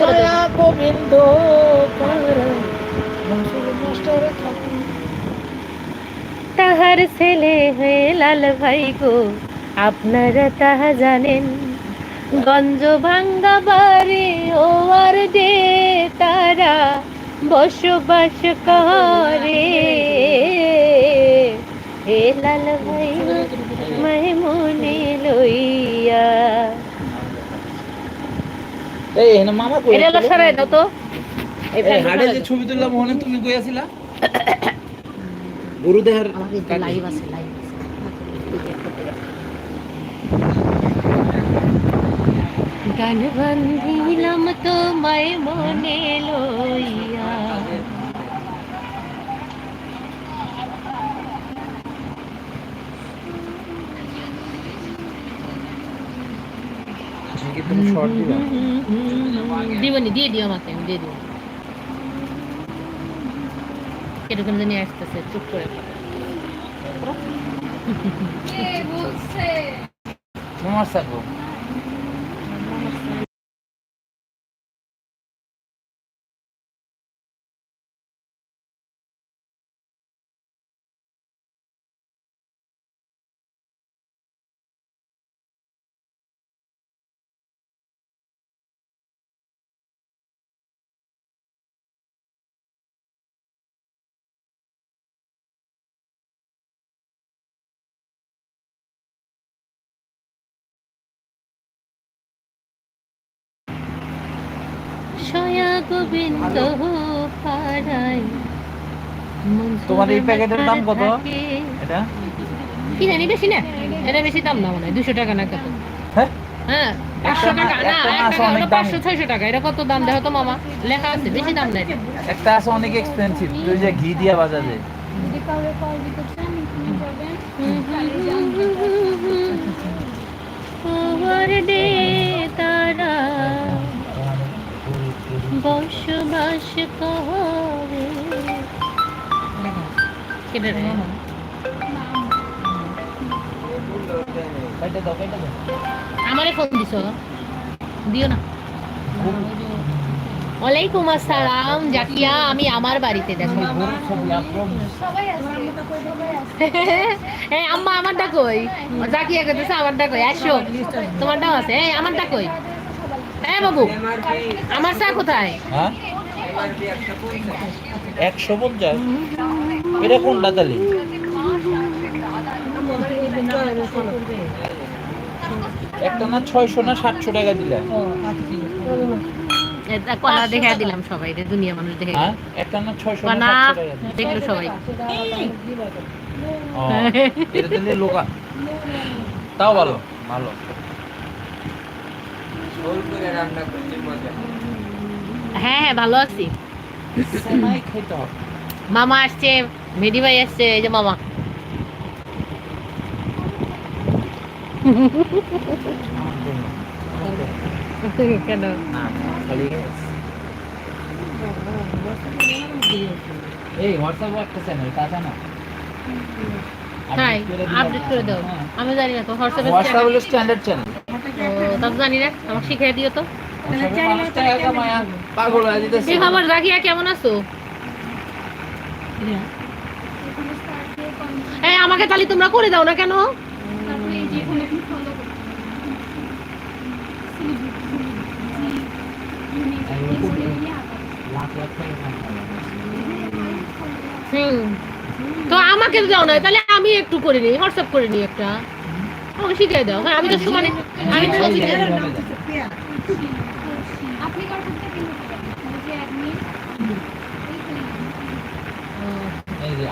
করে দে। গোবিন্দ। তাহার ছেলে হয়ে লাল ভাই গো আপনারা তাহা জানেন গঞ্জ ভাঙ্গা বাড়ি ও আর যে তারা বসবাস করে হে লাল ভাই মনে লইয়া এই এনে মামা কই এটা হলো দাও তো। এই এই হাড়ে যে ছবি তুললাম ওখানে তুমি কই আছিলা গরু দেহার আমাকে একটু লাইভ আছে লাইভ গান বান্ধিলাম তোমায় মনে লইয়া কি তুমি শর্ট দিবা? দিবনি দিয়ে দিও আমাকে আমি দিয়ে দিও এরকম জানি আসতেছে চুপ করে সয়া গোবিন্দ পাড়ায়। তোমার এই প্যাকেটের দাম কত? এটা? কি জানি বেশি না? এটা বেশি দাম না মনে হয় দুশো টাকা না কত? হ্যাঁ? হ্যাঁ পাঁচশো টাকা না একটা। পাঁচশো ছয়শো টাকা। এটা কত দাম? দেখো তো মামা লেখা আছে বেশি দাম নাই। এটা। একটা আছে অনেক এক্সপেন্সিভ ওই যে ঘি দিয়া বাজারে তারা বসবাস করে। কেটে রে আমারে ফোন দিছো? দিও না। ওয়ালাইকুম আসসালাম জাকিয়া আমি আমার বাড়িতে দেখো। ছবি আম্মা আমারটা কই? জাকিয়া কইতেছে আমারটা কই? আসো তোমারটাও আছে। এই আমারটা কই? হ্যাঁ বাবু আমার চা কোথায়? হ্যাঁ? একশো পঞ্চাশ? এটা কোনটা তাহলে? একটা না ছয়শো না সাতশো টাকা দিলে এটা কলা দেখে দিলাম সবাই রে দুনিয়া মানুষ দেখে। হ্যাঁ? একটা না ছয়শো না দেখল সবাই। এটা দিলে লোকা তাও ভালো ভালো। হ্যাঁ হ্যাঁ ভালো আছি। সেমাই খেতে। হবে মামা আসছে মেডি ভাই আসছে এই যে মামা। কেন? না এই হোয়াটসঅ্যাপে একটা চ্যানেল আছে না? হাই আপডেট করে দাও। আমি জানি না তো হোয়াটসঅ্যাপে হোয়াটসঅ্যাপ হলো স্ট্যান্ডার্ড চ্যানেল তা জানি না আমাকে শিখিয়ে দিও তো। পাগল হয়ে যেতেছে এই খবর রাখিয়া কেমন আছো? এই আমাকে তাহলে তোমরা করে দাও না কেন? তো আমাকে তো দাও না তাহলে আমি একটু করে নিই হোয়াটসঅ্যাপ করে নিই একটা। শিখিয়ে দাও হ্যাঁ আমি তো সমানে আমি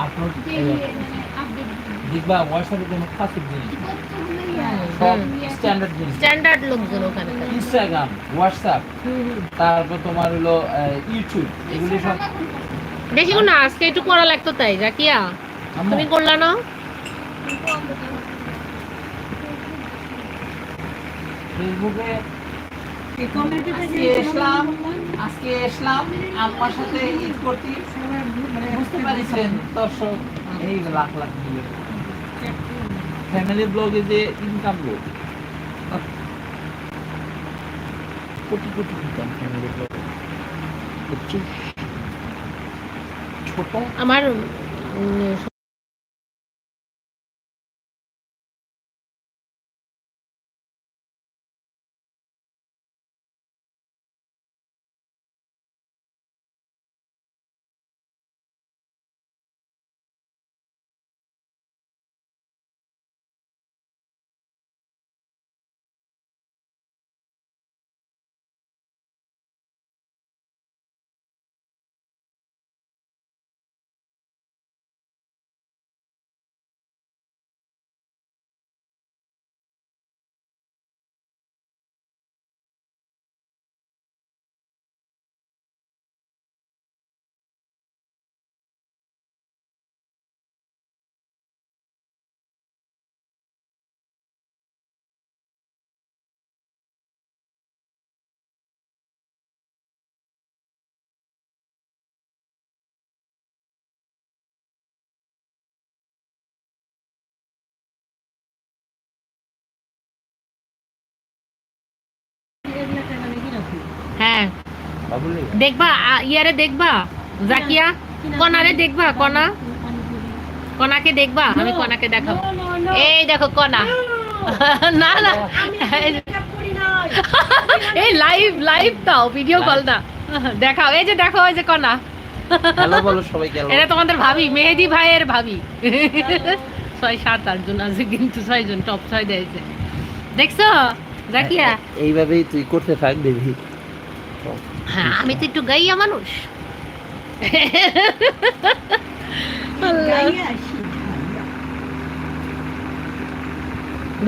আপলোড দেখবা হোয়াটসঅ্যাপে কোনো ফাঁসিক জিনিস। সব স্ট্যান্ডার্ড জিনিস। স্ট্যান্ডার্ড লোকজন ওখানে ইনস্টাগ্রাম হোয়াটসঅ্যাপ তারপর তোমার হলো আহ, ইউটিউব এগুলি সব বেশি না আজকে একটু করা লাগতো তাই রাকিয়া। তুমি করলা না? ফেসবুকে আজকে এসলাম আম্মার সাথে ঈদ করতে বুঝতে পারছেন দর্শক, এই লাখ লাখ ফ্যামিলি ব্লগে যে ইনকাম লোক কোটি কোটি ইনকাম ফ্যামিলি বুঝছিস ছোট। আমার হ্যাঁ। দেখবা ইয়ারে দেখবা। জাকিয়া কনারে দেখবা কনা। কনাকে দেখবা আমি কনাকে দেখাবো। এই দেখো কনা। না না। এই লাইভ লাইভ দাও ভিডিও কল না। দেখাও এই যে দেখো এই যে কনা। হ্যালো বলো সবাইকে। এটা তোমাদের ভাবি মেহেদি ভাইয়ের ভাবি। ছয় সাত আট জন আছে কিন্তু ছয় জন টপ ছয় দিয়েছে। দেখছ জাকিয়া? এইভাবেই তুই করতে থাক দেখবি হ্যাঁ আমি তো একটু গাইয়া মানুষ।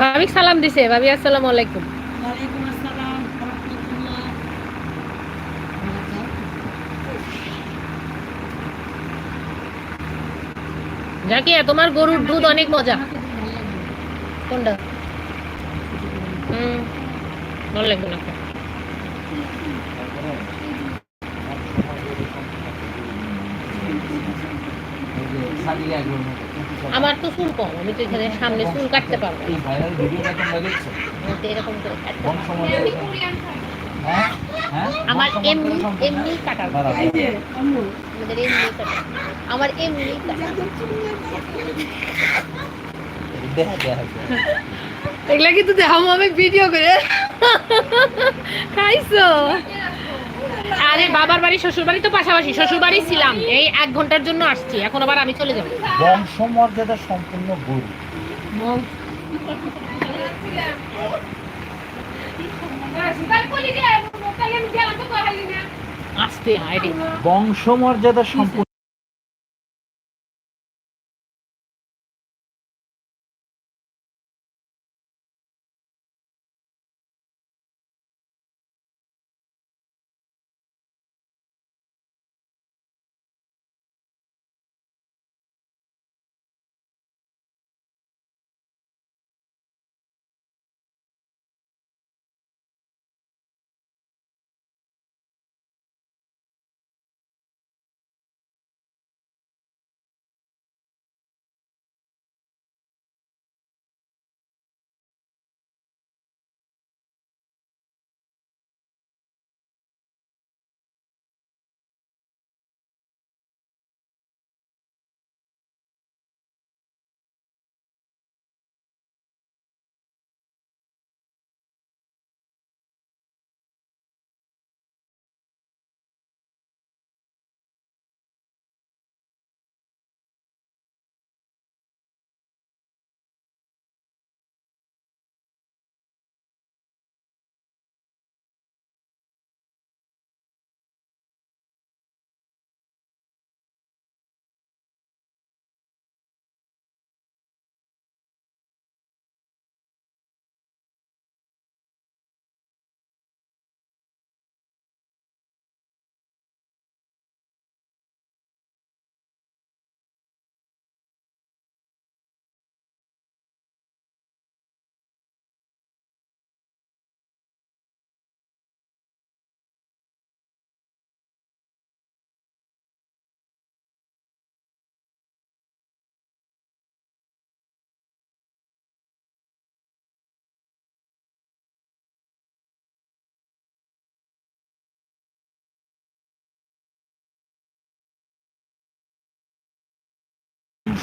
ভাবি সালাম দিছে ভাবি আসসালামু আলাইকুম। জাকিয়া তোমার গরুর দুধ অনেক মজা। কোনটা? হুম ভালো লাগবে না। আমার তো চুল কম আমি তো এখানে সামনে চুল কাটতে পারব এই ভাইরাল ভিডিওটা তোমরা দেখছ? এরকম করে কাটতে বংশ হ্যাঁ? হ্যাঁ? আমার এমনি এমনি কাটা। আমাদের এমনি কাটা আমার এমনি কাটা। এগুলা কিন্তু দেখাবো আমি ভিডিও করে। খাইছো? আরে বাবার বাড়ি শ্বশুর বাড়ি তো পাশাপাশি। শ্বশুর বাড়ি ছিলাম। এই এক ঘণ্টার জন্য আসছি। এখন আবার আমি চলে যাব। বংশ মর্যাদা সম্পূর্ণ গরু। আসতে হায় রে। বংশ সম্পূর্ণ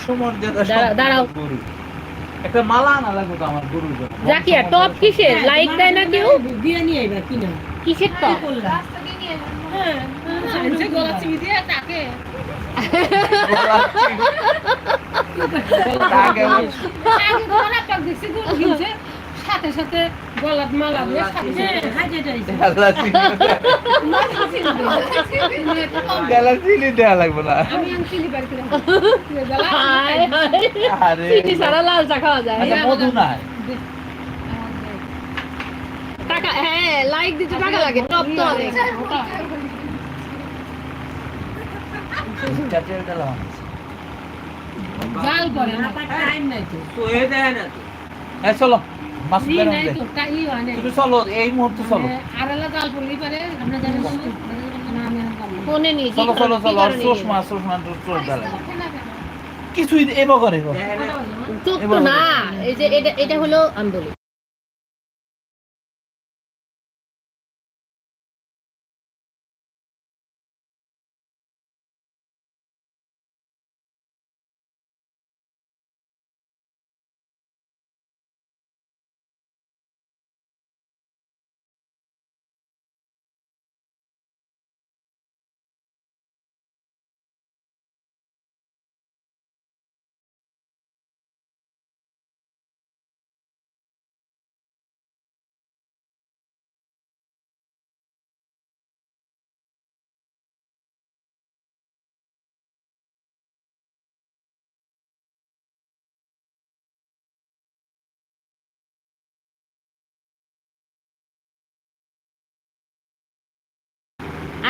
সমর্যাদা দাঁড়াও। একটা মালা আনা লাগবে তো আমার গরুর জন্য জাকিয়া টপ কিসের? লাইক দেয় না কেউ? দিয়ে নিয়ে আইবা কিনা কিসের টপ? হ্যাঁ গলা চিবি দিয়ে তাকে। তাকে আগে গলা পাক দিছি গলা কিনছে সাথে সাথে গলাত মালা দিয়ে। সাথে সাথে হাজে যাইছে চিনি গেলা লাগবে না। আমি আনছি লিবার করে গলা হায়, হায়। আরে চিনি ছাড়া লাল চা খাওয়া যায়। আচ্ছা মধু টাকা হ্যাঁ লাইক দিতে টাকা লাগে। টপ তো অনেক চাটের দিলাম জাল করে না। টাইম নাই তো। হ্যাঁ চলো। তো হয় তুমি চলো এই মুহূর্তে চলো। আরেলা জাল পড়লি পারে আমরা জানি না না আমি আর পারব না। ফোনে নিয়ে চলো চলো চলো আর চশমা চশমা দাঁড়া কিছুই এবার করে তো না এই যে এটা এটা হলো আন্দোলন।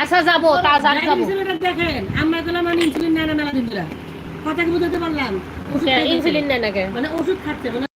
আচ্ছা যাব তা যাব। যাব দেখেন আমরা গেলাম মানে ইনসুলিন নেয় না মেলা দিন কথা কি বুঝতে পারলাম? ইনসুলিন নেয় না মানে ওষুধ খাচ্ছে মানে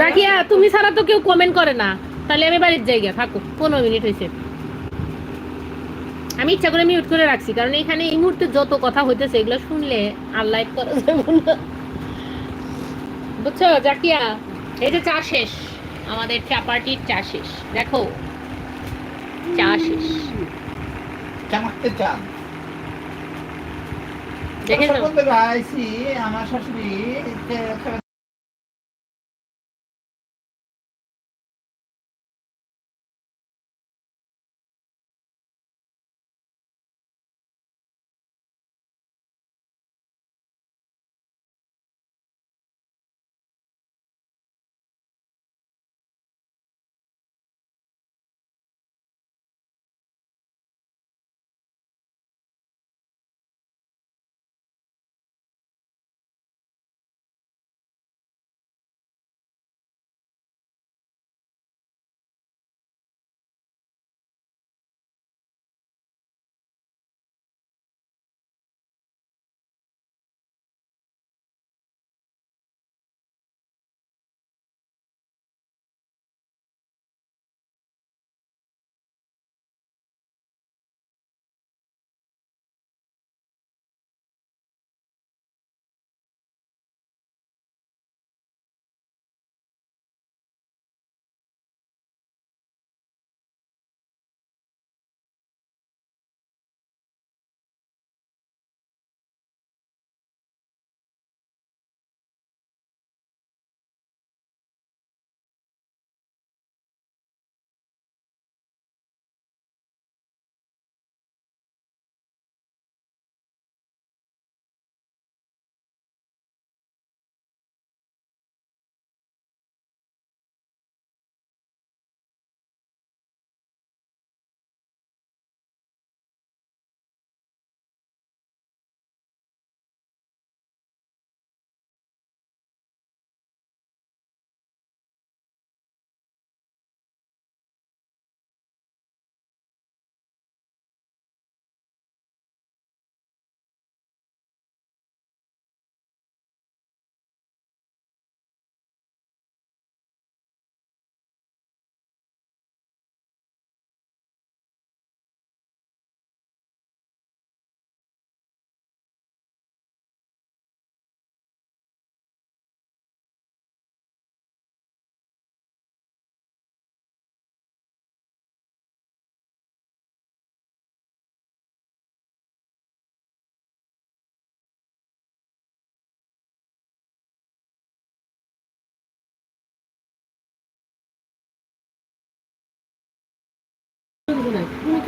জাকিয়া তুমি ছাড়া তো কেউ কমেন্ট করে না। তাহলে আমি বাড়ির জায়গা থাকো। পনেরো মিনিট হয়েছে। আমি ইচ্ছা করে মিউট করে রাখছি কারণ এখানে এই মুহূর্তে যত কথা হইতেছে এগুলো শুনলে আর লাইভ করা যাবে না। বুঝছ জাকিয়া? এই যে চা শেষ। আমাদের চা পার্টির চা শেষ। দেখো। চা শেষ। দেখে আমার শাশুড়ি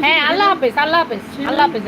হ্যাঁ আল্লাহ হাফেজ আল্লাহ হাফেজ আল্লাহ হাফেজ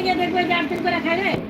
গিয়ে দেখবে যে আর্থিক করে খাই